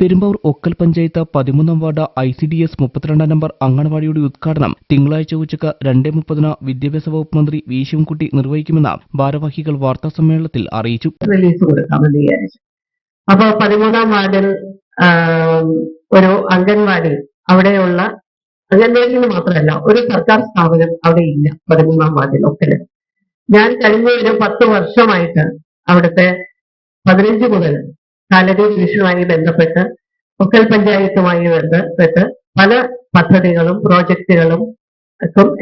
പെരുമ്പാവൂർ ഒക്കൽ പഞ്ചായത്ത് പതിമൂന്നാം ward I C D S മുപ്പത്തിരണ്ടാം number അംഗൻവാടിയുടെ ഉദ്ഘാടനം തിങ്കളാഴ്ച ഉച്ചയ്ക്ക് രണ്ട് മുപ്പതിന് വിദ്യാഭ്യാസ വകുപ്പ് മന്ത്രി വി ശിവൻകുട്ടി നിർവഹിക്കുമെന്ന് ഭാരവാഹികൾ വാർത്താസമ്മേളനത്തിൽ അറിയിച്ചു. റിലീസ് കൊടുക്കാമെന്ന് വിചാരിച്ചു അപ്പൊ പതിമൂന്നാം വാർഡിൽ ഒരു അംഗൻവാടി അവിടെയുള്ള അംഗൻവാടിയിൽ മാത്രമല്ല ഒരു സർക്കാർ സ്ഥാപനം അവിടെ ഇല്ല പതിമൂന്നാം വാർഡിൽ ഒക്കെ ഞാൻ കഴിഞ്ഞ ഒരു പത്ത് വർഷമായിട്ട് അവിടുത്തെ പതിനഞ്ച് മുതൽ കാലടി മിഷനുമായി ബന്ധപ്പെട്ട് ഒക്കൽ പഞ്ചായത്തുമായി ബന്ധപ്പെട്ട് പല പദ്ധതികളും പ്രോജക്റ്റുകളും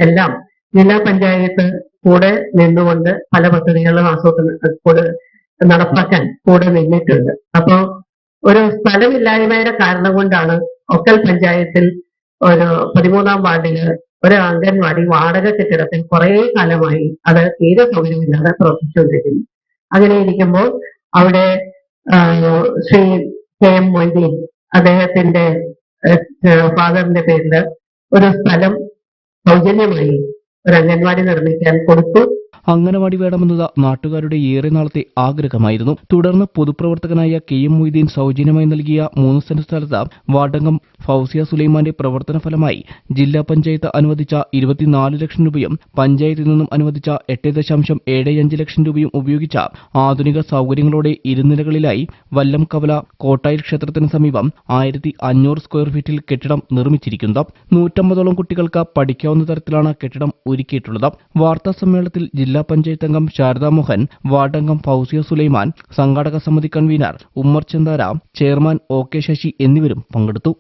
എല്ലാം ജില്ലാ പഞ്ചായത്ത് കൂടെ നിന്നുകൊണ്ട് പല പദ്ധതികളും ആസൂത്രണം കൂടെ നടപ്പാക്കാൻ കൂടെ നിന്നിട്ടുണ്ട്. അപ്പോ ഒരു സ്ഥലമില്ലായ്മയുടെ കാരണം കൊണ്ടാണ് ഒക്കൽ പഞ്ചായത്തിൽ ഒരു പതിമൂന്നാം വാർഡിൽ ഒരു അംഗൻവാടി വാടക കെട്ടിടത്തിൽ കുറെ കാലമായി അത് തീരെ സൗകര്യമില്ലാതെ പ്രവർത്തിച്ചുകൊണ്ടിരിക്കുന്നു. അങ്ങനെ ഇരിക്കുമ്പോൾ അവിടെ ശ്രീ കെ എം മൊയ്തീൻ അദ്ദേഹത്തിന്റെ ഫാദറിന്റെ പേരിൽ ഒരു സ്ഥലം സൗജന്യമായി ഒരു അംഗൻവാടി നിർമ്മിക്കാൻ കൊടുത്തു. അംഗനവാടി വേണമെന്നത് നാട്ടുകാരുടെ ഏറെ നാളത്തെ ആഗ്രഹമായിരുന്നു. തുടർന്ന് പൊതുപ്രവർത്തകനായ കെ എം മൊയ്തീൻ സൗജന്യമായി നൽകിയ മൂന്ന് സെന്റ് സ്ഥലത്ത് വാടകം ഫൗസിയ സുലൈമാന്റെ പ്രവർത്തന ഫലമായി ജില്ലാ പഞ്ചായത്ത് അനുവദിച്ച ഇരുപത്തിനാല് ലക്ഷം രൂപയും പഞ്ചായത്തിൽ നിന്നും അനുവദിച്ച എട്ട് ദശാംശം ഏഴ് അഞ്ച് ലക്ഷം രൂപയും ഉപയോഗിച്ച ആധുനിക സൗകര്യങ്ങളോടെ ഇരുനിലകളിലായി വല്ലം കവല കോട്ടായിൽ ക്ഷേത്രത്തിന് സമീപം ആയിരത്തി അഞ്ഞൂറ് സ്ക്വയർ ഫീറ്റിൽ കെട്ടിടം നിർമ്മിച്ചിരിക്കുന്നത്. നൂറ്റമ്പതോളം കുട്ടികൾക്ക് പഠിക്കാവുന്ന തരത്തിലാണ് കെട്ടിടം ഒരുക്കിയിട്ടുള്ളത്. വാർത്താ സമ്മേളനത്തിൽ ജില്ലാ പഞ്ചായത്ത് അംഗം ശാരദാ മോഹൻ വാർഡംഗം ഫൗസിയ സുലൈമാൻ സംഘാടക സമിതി convener Ummer Chandara chairman O K Sasi എന്നിവരും പങ്കെടുത്തു.